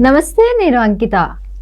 నమస్తే నేను అంకిత.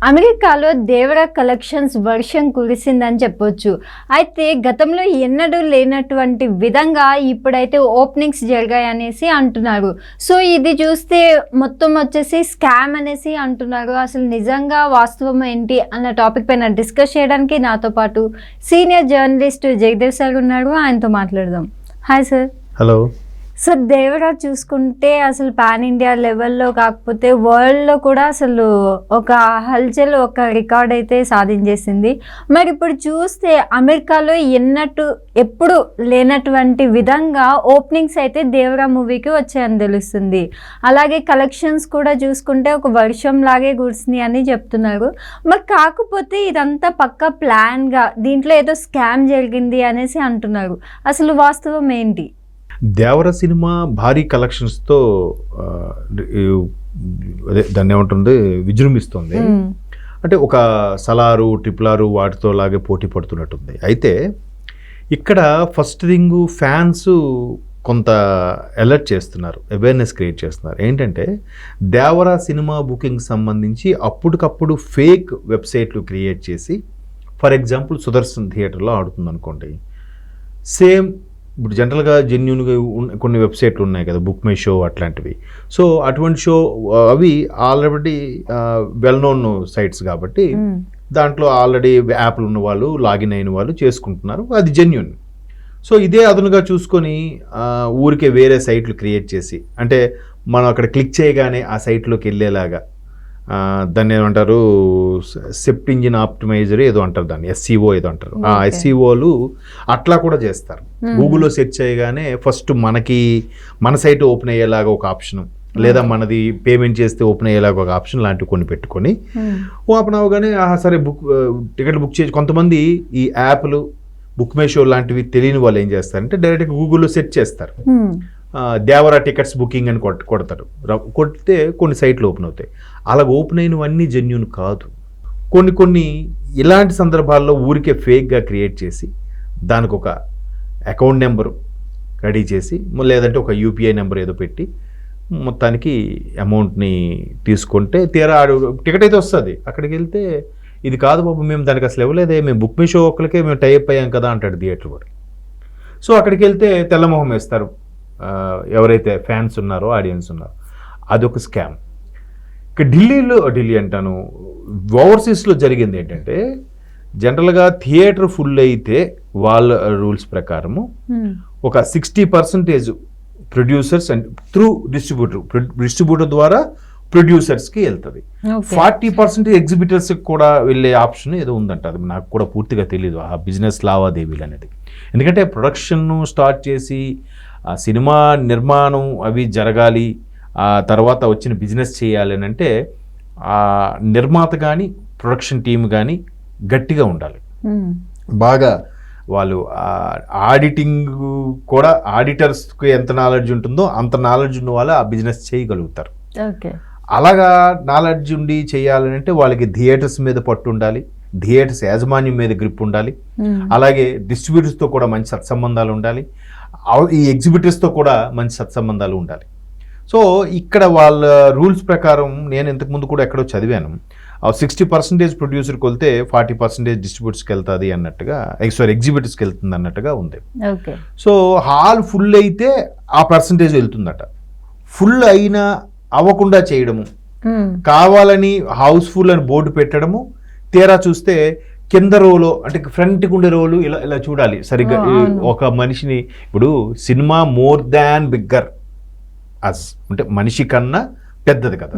అమెరికాలో దేవర కలెక్షన్స్ వర్షం కురిసిందని చెప్పొచ్చు. అయితే గతంలో ఎన్నడూ లేనటువంటి విధంగా ఇప్పుడైతే ఓపెనింగ్స్ జరిగాయనేసి అంటున్నారు. సో ఇది చూస్తే మొత్తం వచ్చేసి స్కామ్ అనేసి అంటున్నారు. అసలు నిజంగా వాస్తవం ఏంటి అన్న టాపిక్ పైన డిస్కస్ చేయడానికి నాతో పాటు సీనియర్ జర్నలిస్ట్ జగదేవ్ సార్ ఉన్నారు. ఆయనతో మాట్లాడదాం. Hi sir. హలో. సో దేవుడా చూసుకుంటే అసలు పాన్ ఇండియా లెవెల్లో కాకపోతే వరల్డ్లో కూడా అసలు ఒక హల్చల్ ఒక రికార్డ్ అయితే సాధించేసింది. మరి ఇప్పుడు చూస్తే అమెరికాలో ఎన్నట్టు ఎప్పుడు లేనటువంటి విధంగా ఓపెనింగ్స్ అయితే దేవరా మూవీకి వచ్చాయని తెలుస్తుంది. అలాగే కలెక్షన్స్ కూడా చూసుకుంటే ఒక వర్షం లాగే కురిసినాయి అని చెప్తున్నారు. మరి కాకపోతే ఇదంతా పక్క ప్లాన్గా దీంట్లో ఏదో స్కామ్ జరిగింది అనేసి అంటున్నారు. అసలు వాస్తవం ఏంటి? దేవర సినిమా భారీ కలెక్షన్స్తో అదే దాన్ని ఏమంటుంది విజృంభిస్తుంది. అంటే ఒక సలారు ట్రిపులారు వాటితో లాగే పోటీ పడుతున్నట్టుంది. అయితే ఇక్కడ ఫస్ట్ థింగ్ ఫ్యాన్స్ కొంత అలర్ట్ చేస్తున్నారు అవేర్నెస్ క్రియేట్ చేస్తున్నారు. ఏంటంటే దేవరా సినిమా బుకింగ్ సంబంధించి అప్పటికప్పుడు ఫేక్ వెబ్సైట్లు క్రియేట్ చేసి ఫర్ ఎగ్జాంపుల్ సుదర్శన్ థియేటర్లో ఆడుతుంది అనుకోండి సేమ్ ఇప్పుడు జనరల్గా జెన్యున్గా కొన్ని వెబ్సైట్లు ఉన్నాయి కదా బుక్ మై షో అట్లాంటివి. సో అటువంటి షో అవి ఆల్రెడీ వెల్ నోన్ సైట్స్ కాబట్టి. దాంట్లో ఆల్రెడీ యాప్లు ఉన్న వాళ్ళు లాగిన్ అయిన వాళ్ళు చేసుకుంటున్నారు. అది జెన్యున్. సో ఇదే అదనుగా చూసుకొని ఊరికే వేరే సైట్లు క్రియేట్ చేసి అంటే మనం అక్కడ క్లిక్ చేయగానే ఆ సైట్లోకి వెళ్ళేలాగా దాన్ని ఏమంటారు సెప్ట్ ఇంజిన్ ఆప్టిమైజర్ ఏదో అంటారు దాన్ని ఎస్సీఓ ఏదో అంటారు ఆ. ఎస్సీఓలు అట్లా కూడా చేస్తారు. గూగుల్లో సెర్చ్ చేయగానే ఫస్ట్ మనకి మన సైట్ ఓపెన్ అయ్యేలాగా ఒక ఆప్షన్ లేదా మనది పేమెంట్ చేస్తే ఓపెన్ అయ్యేలాగా ఒక ఆప్షన్ లాంటివి కొన్ని పెట్టుకొని. ఓపెన్ అవ్వగానే సరే బుక్ టికెట్ బుక్ చేసి కొంతమంది ఈ యాప్లు బుక్ మై షో లాంటివి తెలియని వాళ్ళు ఏం చేస్తారంటే డైరెక్ట్గా గూగుల్లో సెర్చ్ చేస్తారు దేవరా టికెట్స్ బుకింగ్ అని కొట్ కొడతారు. ర- కొడితే కొన్ని సైట్లు ఓపెన్ అవుతాయి. అలా ఓపెన్ అయినవన్నీ జెన్యున్ కాదు. కొన్ని కొన్ని ఇలాంటి సందర్భాల్లో ఊరికే ఫేక్గా క్రియేట్ చేసి దానికి ఒక అకౌంట్ నెంబరు రెడీ చేసి లేదంటే ఒక యూపీఐ నెంబర్ ఏదో పెట్టి మొత్తానికి అమౌంట్ని తీసుకుంటే తీరా టికెట్ అయితే వస్తుంది. అక్కడికి వెళ్తే ఇది కాదు బాబు మేము దానికి అసలు ఇవ్వలేదే మేము బుక్ మీ షో ఒక్కరికే మేము టైప్ అయ్యాం కదా అంటాడు థియేటర్ వాడు. సో అక్కడికి వెళ్తే తెల్లమొహం వేస్తారు. ఎవరైతే ఫ్యాన్స్ ఉన్నారో ఆడియన్స్ ఉన్నారో అదొక స్కామ్. ఇక ఢిల్లీలో ఢిల్లీ అంటాను ఓవర్సీస్లో జరిగింది ఏంటంటే జనరల్గా థియేటర్ ఫుల్ అయితే వాళ్ళ రూల్స్ ప్రకారము. ఒక sixty percentage producers and through distributor distributor ద్వారా ప్రొడ్యూసర్స్కి వెళ్తుంది. ఫార్టీ పర్సెంట్ ఎగ్జిబిటర్స్కి కూడా వెళ్ళే ఆప్షన్ ఏదో ఉందంట. అది నాకు కూడా పూర్తిగా తెలియదు ఆ బిజినెస్ లావాదేవీలు అనేది. ఎందుకంటే ప్రొడక్షన్ స్టార్ట్ చేసి ఆ సినిమా నిర్మాణం అవి జరగాలి ఆ తర్వాత వచ్చిన బిజినెస్ చేయాలి అని అంటే ఆ నిర్మాత కానీ ప్రొడక్షన్ టీం కానీ గట్టిగా ఉండాలి. బాగా. వాళ్ళు ఆడిటింగ్ కూడా ఆడిటర్స్కి ఎంత నాలెడ్జ్ ఉంటుందో అంత నాలెడ్జ్ ఉన్న వాళ్ళు ఆ బిజినెస్ చేయగలుగుతారు. ఓకే. అలాగా నాలెడ్జ్ ఉండి చేయాలని అంటే వాళ్ళకి థియేటర్స్ మీద పట్టు ఉండాలి థియేటర్స్ యాజమాన్యం మీద గ్రిప్ ఉండాలి. అలాగే డిస్ట్రిబ్యూటర్స్తో కూడా మంచి సత్సంబంధాలు ఉండాలి. ఈ ఎగ్జిబిటర్స్తో కూడా మంచి సత్సంబంధాలు ఉండాలి. సో ఇక్కడ వాళ్ళ రూల్స్ ప్రకారం నేను ఇంతకుముందు కూడా ఎక్కడో చదివాను. సిక్స్టీ పర్సెంటేజ్ ప్రొడ్యూసర్కి వెళ్తే ఫార్టీ పర్సెంటేజ్ డిస్ట్రిబ్యూటర్స్కి వెళ్తుంది అన్నట్టుగా సారీ ఎగ్జిబిటర్స్కి వెళ్తుంది అన్నట్టుగా ఉంది. సో హాల్ ఫుల్ అయితే ఆ పర్సంటేజ్ వెళ్తుందట. ఫుల్ అయినా అవ్వకుండా చేయడము. కావాలని హౌస్ఫుల్ అని బోర్డు పెట్టడము. తీరా చూస్తే కింద రోలో అంటే ఫ్రంట్కి ఉండే రోలు ఇలా ఇలా చూడాలి. సరిగ్గా. ఒక మనిషిని ఇప్పుడు cinema more than bigger. As అంటే మనిషి కన్నా పెద్దది కదా.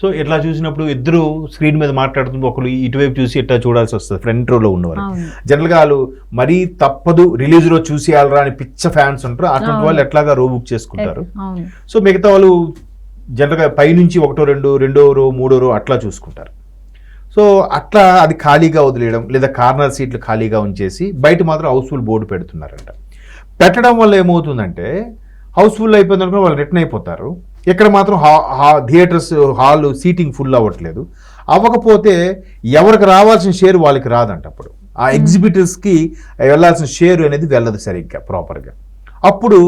సో ఇట్లా చూసినప్పుడు ఇద్దరు స్క్రీన్ మీద మాట్లాడుతుంటే ఒకరు ఇటువైపు చూసి ఇట్లా చూడాల్సి వస్తుంది ఫ్రంట్ రోలో ఉన్నవారు జనరల్గా వాళ్ళు మరీ తప్పదు రిలీజ్లో చూసి వెళ్ళరా అని పిచ్చ ఫ్యాన్స్ ఉంటారు. అటువంటి. వాళ్ళు ఎట్లాగా రో బుక్ చేసుకుంటారు. సో మిగతా వాళ్ళు జనరల్గా పైనుంచి ఒకటో రెండు రెండో రో మూడో రో అట్లా చూసుకుంటారు. సో అట్లా అది ఖాళీగా వదిలేయడం లేదా కార్నర్ సీట్లు ఖాళీగా ఉంచేసి బయట మాత్రం హౌస్ఫుల్ బోర్డు పెడుతున్నారంట. పెట్టడం వల్ల ఏమవుతుందంటే హౌస్ఫుల్ అయిపోయింది అనుకో వాళ్ళు రిటర్న్ అయిపోతారు. ఇక్కడ మాత్రం హా హా థియేటర్స్ హాల్ సీటింగ్ ఫుల్ అవ్వట్లేదు. అవ్వకపోతే ఎవరికి రావాల్సిన షేర్ వాళ్ళకి రాదంట అప్పుడు. ఆ ఎగ్జిబిటర్స్కి వెళ్ళాల్సిన షేర్ అనేది వెళ్ళదు సరిగ్గా ప్రాపర్గా అప్పుడు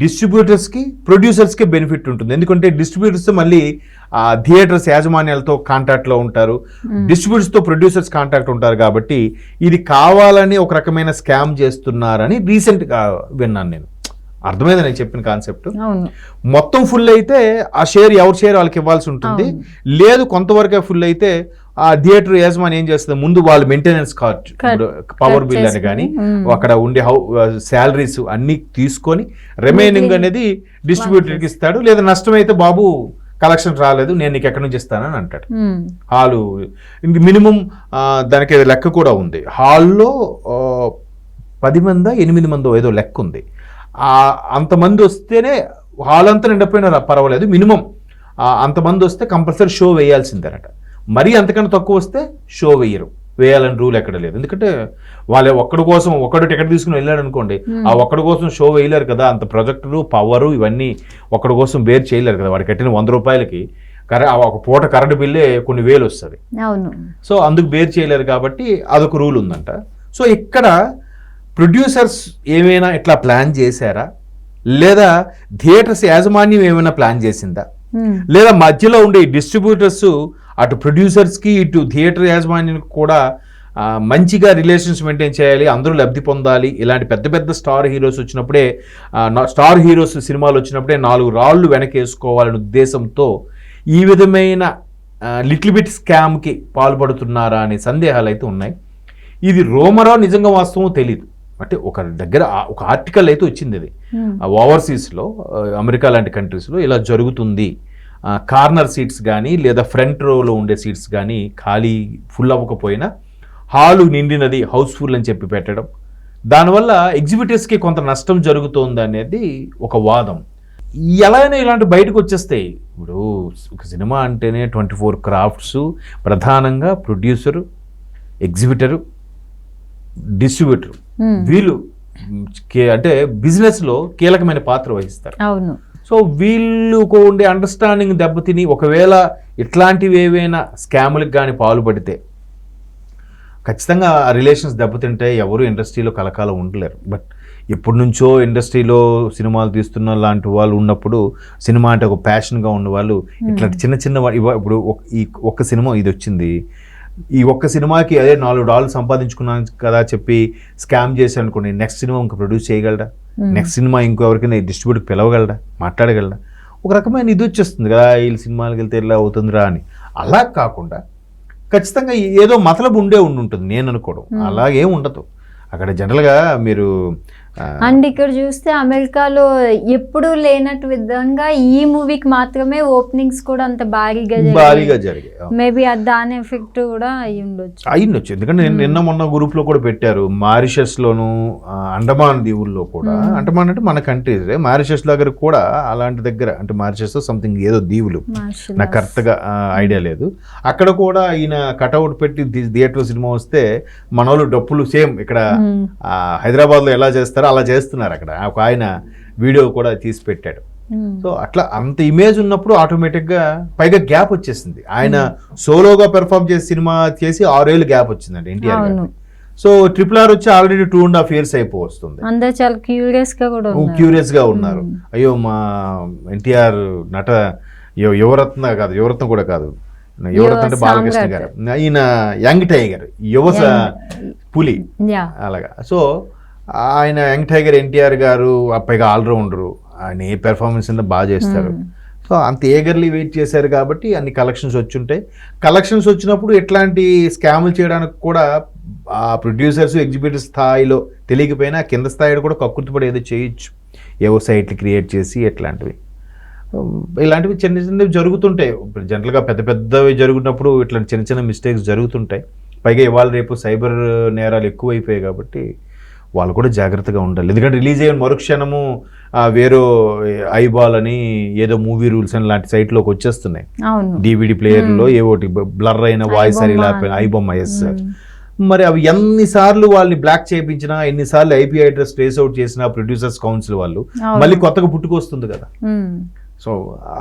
డిస్ట్రిబ్యూటర్స్కి ప్రొడ్యూసర్స్కి బెనిఫిట్ ఉంటుంది. ఎందుకంటే డిస్ట్రిబ్యూటర్స్ మళ్ళీ ఆ థియేటర్స్ యాజమాన్యాలతో కాంటాక్ట్లో ఉంటారు. డిస్ట్రిబ్యూటర్స్తో ప్రొడ్యూసర్స్ కాంటాక్ట్ ఉంటారు కాబట్టి ఇది కావాలని ఒక రకమైన స్కామ్ చేస్తున్నారని రీసెంట్గా విన్నాను నేను. అర్థమైంది నేను చెప్పిన కాన్సెప్ట్? మొత్తం ఫుల్ అయితే ఆ షేర్ ఎవరి షేర్ వాళ్ళకి ఇవ్వాల్సి ఉంటుంది. లేదు కొంతవరకే ఫుల్ అయితే ఆ థియేటర్ యజమాని ఏం చేస్తుంది? ముందు వాళ్ళు మెయింటెనెన్స్ Cut- పవర్ బిల్ అని కానీ. అక్కడ ఉండే హౌ శాలరీస్ అన్ని తీసుకొని రిమైనింగ్ అనేది డిస్ట్రిబ్యూటర్కి ఇస్తాడు. లేదా నష్టం అయితే బాబు కలెక్షన్ రాలేదు నేను నీకు ఎక్కడి నుంచి ఇస్తానని అంటాడు. హాలు మినిమం దానికి ఏదో లెక్క కూడా ఉంది. హాల్లో పది మందో ఎనిమిది మందో ఏదో లెక్క ఉంది. ఆ, అంతమంది వస్తేనే హాల్ అంతా నిండిపోయినా రా- పర్వాలేదు. మినిమం అంతమంది వస్తే కంపల్సరీ షో వేయాల్సిందేనట. మరీ అంతకన్నా తక్కువ వస్తే షో వేయరు. వేయాలని రూల్ ఎక్కడ లేదు. ఎందుకంటే వాళ్ళే ఒక్కడి కోసం ఒక్కడు టికెట్ తీసుకుని వెళ్ళాడు అనుకోండి ఆ ఒక్కడి కోసం షో వేయలేరు కదా. అంత ప్రొజెక్టరు పవరు ఇవన్నీ ఒక్కడి కోసం బేర్ చేయలేరు కదా. వాడు కట్టిన వంద రూపాయలకి కరె ఒక పూట కరెంట్ బిల్లే కొన్ని వేలు వస్తుంది. అవును. సో అందుకు బేర్ చేయలేరు కాబట్టి అదొక రూల్ ఉందంట. సో ఇక్కడ ప్రొడ్యూసర్స్ ఏమైనా ఇట్లా ప్లాన్ చేశారా? లేదా థియేటర్స్ యాజమాన్యం ఏమైనా ప్లాన్ చేసిందా? ఉమ్, లేదా మధ్యలో ఉండే డిస్ట్రిబ్యూటర్స్ అటు ప్రొడ్యూసర్స్కి ఇటు థియేటర్ యాజమాన్యానికి కూడా మంచిగా రిలేషన్స్ మెయింటైన్ చేయాలి అందరూ లబ్ధి పొందాలి. ఇలాంటి పెద్ద పెద్ద స్టార్ హీరోస్ వచ్చినప్పుడే స్టార్ హీరోస్ సినిమాలు వచ్చినప్పుడే నాలుగు రాళ్ళు వెనకేసుకోవాలనే ఉద్దేశంతో ఈ విధమైన లిటిల్ బిట్ స్కామ్కి పాల్పడుతున్నారా అనే సందేహాలు అయితే ఉన్నాయి. ఇది రోమరా నిజంగా వాస్తవం తెలియదు అంటే ఒక దగ్గర ఒక ఆర్టికల్ అయితే వచ్చింది ఉమ్, ఓవర్సీస్లో అమెరికా లాంటి కంట్రీస్లో ఇలా జరుగుతుంది. కార్నర్ సీట్స్ కానీ లేదా ఫ్రంట్ రోలో ఉండే సీట్స్ కానీ ఖాళీ ఫుల్ అవ్వకపోయినా హాలు నిండినది హౌస్ఫుల్ అని చెప్పి పెట్టడం. దానివల్ల ఎగ్జిబిటర్స్కి కొంత నష్టం జరుగుతోంది అనేది ఒక వాదం. ఎలాగైనా ఇలాంటి బయటకు వచ్చేస్తాయి ఇప్పుడు ఒక సినిమా అంటేనే ట్వంటీ ఫోర్ క్రాఫ్ట్స్ ప్రధానంగా ప్రొడ్యూసరు ఎగ్జిబిటరు డిస్ట్రిబ్యూటర్. వీళ్ళు అంటే బిజినెస్లో కీలకమైన పాత్ర వహిస్తారు. అవును. సో వీళ్ళకు ఉండే అండర్స్టాండింగ్ దెబ్బతిని ఒకవేళ ఇట్లాంటివి ఏవైనా స్కాములకు కానీ పాల్పడితే ఖచ్చితంగా ఆ రిలేషన్స్ దెబ్బతింటే ఎవరు ఇండస్ట్రీలో కలకాలం ఉండలేరు. బట్ ఎప్పటి నుంచో ఇండస్ట్రీలో సినిమాలు తీస్తున్న లాంటి వాళ్ళు ఉన్నప్పుడు సినిమా అంటే ఒక ప్యాషన్గా ఉన్న వాళ్ళు ఇట్లాంటి చిన్న చిన్న ఇప్పుడు ఈ ఒక్క సినిమా ఇది వచ్చింది. ఈ ఒక్క సినిమాకి అదే నాలుగు డాలర్లు సంపాదించుకున్నాను కదా చెప్పి స్కామ్ చేసి అనుకోండి నెక్స్ట్ సినిమా ఇంకా ప్రొడ్యూస్ చేయగలడా? Hmm. నెక్స్ట్ సినిమా ఇంకో ఎవరికైనా డిస్ట్రిబ్యూటర్కి పిలవగలడా? మాట్లాడగలడా? ఒక రకమైన ఇది వచ్చేస్తుంది కదా వీళ్ళ సినిమాలకు వెళ్తే ఇలా అవుతుందిరా అని. అలా కాకుండా ఖచ్చితంగా ఏదో మతలబు ఉండే ఉండి ఉంటుంది నేను అనుకోవడం. అలాగే ఉండదు. అక్కడ జనరల్గా మీరు అండ్ ఇక్కడ చూస్తే అమెరికాలో ఎప్పుడూ లేనట్టు విధంగా ఈ మూవీకి మాత్రమే ఓపెనింగ్స్ కూడా అంత భారీగా భారీగా జరిగాయి మేబీ దాని ఎఫెక్ట్ కూడా అయి ఉండొచ్చు. అయ్యిండొచ్చు ఎందుకంటే నేను నిన్న మొన్న గ్రూప్లో కూడా పెట్టారు మారిషస్లోను ఆ, అండమాన్ దీవుల్లో కూడా. అండమాన్ అంటే మన కంట్రీస్ మారిషస్ దగ్గర కూడా అలాంటి దగ్గర అంటే మారిషస్ సంథింగ్ ఏదో దీవులు. నాకు కరెక్ట్గా ఐడియా లేదు. అక్కడ కూడా ఈయన కటౌట్ పెట్టి థియేటర్ సినిమా వస్తే మన వాళ్ళు డప్పులు సేమ్ ఇక్కడ మ్మ్. ఆ, హైదరాబాద్లో ఎలా చేస్తారో అలా చేస్తున్నారు అక్కడ. ఒక ఆయన వీడియో కూడా తీసి పెట్టాడు. సో అట్లా అంత ఇమేజ్ ఉన్నప్పుడు ఆటోమేటిక్గా పైగా గ్యాప్ వచ్చేసింది. ఆయన సోలోగా పెర్ఫామ్ చేసి సినిమా చేసి ఆరేళ్ళు గ్యాప్ వచ్చిందండి ఎన్టీఆర్. సో ట్రిపుల్ ఆర్ వచ్చి already two and half years అయిపోతుంది అందరు చాలా క్యూరియస్గా కూడా క్యూరియస్గా ఉన్నారు. అయ్యో మా ఎన్టీఆర్ నట యువరత్న కాదు యువరత్న కూడా కాదు. యువరత్న అంటే బాలకృష్ణ. గారు. ఈయన యంగ్ టైగర్ యువ పులి. అలాగా. సో ఆయన యంగ్ టైగర్ ఎన్టీఆర్ గారు ఆ పైగా ఆల్రౌండరు. ఆయన ఏ పెర్ఫార్మెన్స్ అయినా బాగా చేస్తారు. సో అంత ఏగర్లీ వెయిట్ చేశారు కాబట్టి అన్ని కలెక్షన్స్ వచ్చుంటాయి. కలెక్షన్స్ వచ్చినప్పుడు ఎట్లాంటి స్కాములు చేయడానికి కూడా ఆ ప్రొడ్యూసర్స్ ఎగ్జిబ్యూటర్ స్థాయిలో తెలియకపోయినా కింద స్థాయిలో కూడా కక్కుర్తిపడి ఏదో చేయొచ్చు. ఏవో సైట్లు క్రియేట్ చేసి ఎట్లాంటివి. ఇలాంటివి చిన్న చిన్నవి జరుగుతుంటాయి. ఇప్పుడు జనరల్గా పెద్ద పెద్దవి జరుగుతున్నప్పుడు ఇట్లాంటి చిన్న చిన్న మిస్టేక్స్ జరుగుతుంటాయి. పైగా ఇవాళ రేపు సైబర్ నేరాలు ఎక్కువైపోయాయి కాబట్టి వాళ్ళు కూడా జాగ్రత్తగా ఉండాలి ఎందుకంటే రిలీజ్ అయిన మరుక్షణము వేరే ఐబాల్ అని ఏదో మూవీ రూల్స్ అని లాంటి సైట్లోకి వచ్చేస్తున్నాయి డివిడి ప్లేయర్లో ఏవోటి బ్లర్ అయిన వాయిస్ అని అని. ఐబొమ్మ ఎస్ మ్మ్. మరి అవి ఎన్నిసార్లు వాళ్ళని బ్లాక్ చేయించినా ఎన్నిసార్లు ఐపీ అడ్రస్ ట్రేస్ అవుట్ చేసినా ప్రొడ్యూసర్స్ కౌన్సిల్ వాళ్ళు. మళ్ళీ కొత్తగా పుట్టుకొస్తుంది కదా. సో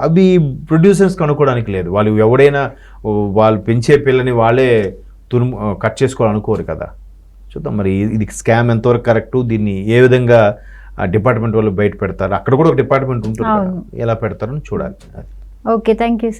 అవి ప్రొడ్యూసర్స్ కనుక్కోవడానికి లేదు వాళ్ళు ఎవడైనా వాళ్ళు పెంచే పిల్లని వాళ్ళే తురుము కట్ చేసుకోవాలనుకోరు కదా చూద్దాం. మరి ఇది స్కామ్ ఎంతవరకు కరెక్ట్ దీన్ని ఏ విధంగా డిపార్ట్మెంట్ వాళ్ళు బయట పెడతారు? అక్కడ కూడా ఒక డిపార్ట్మెంట్ ఉంటుంది. ఎలా పెడతారని చూడాలి. Okay thank you sir.